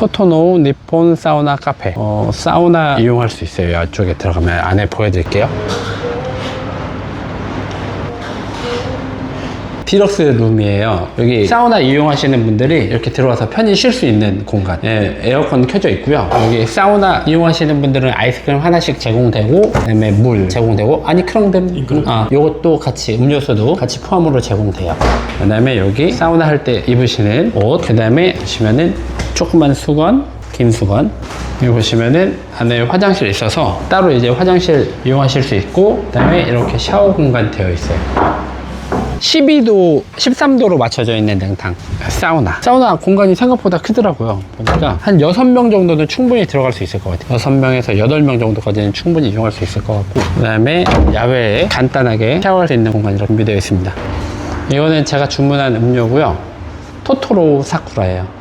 토토노 니폰 사우나 카페. 어, 사우나 이용할 수 있어요. 이쪽에 들어가면 안에 보여드릴게요. 디럭스 룸이에요. 여기 사우나 이용하시는 분들이 이렇게 들어와서 편히 쉴 수 있는 공간. 예, 에어컨 켜져 있고요. 여기 사우나 이용하시는 분들은 아이스크림 하나씩 제공되고, 그다음에 물 제공되고, 아니 크롱댐, 아, 요것도 같이 음료수도 같이 포함으로 제공돼요. 그 다음에 여기 사우나 할 때 입으시는 옷, 그 다음에 보시면은 조그만 수건, 긴 수건. 여기 보시면은 안에 화장실 있어서 따로 이제 화장실 이용하실 수 있고, 그 다음에 이렇게 샤워 공간 되어 있어요. 12도, 13도로 맞춰져 있는 냉탕. 사우나. 사우나 공간이 생각보다 크더라고요. 보니까 한 6명 정도는 충분히 들어갈 수 있을 것 같아요. 6명에서 8명 정도까지는 충분히 이용할 수 있을 것 같고. 그 다음에 야외에 간단하게 샤워할 수 있는 공간이 준비되어 있습니다. 이거는 제가 주문한 음료고요. 토토로 사쿠라예요.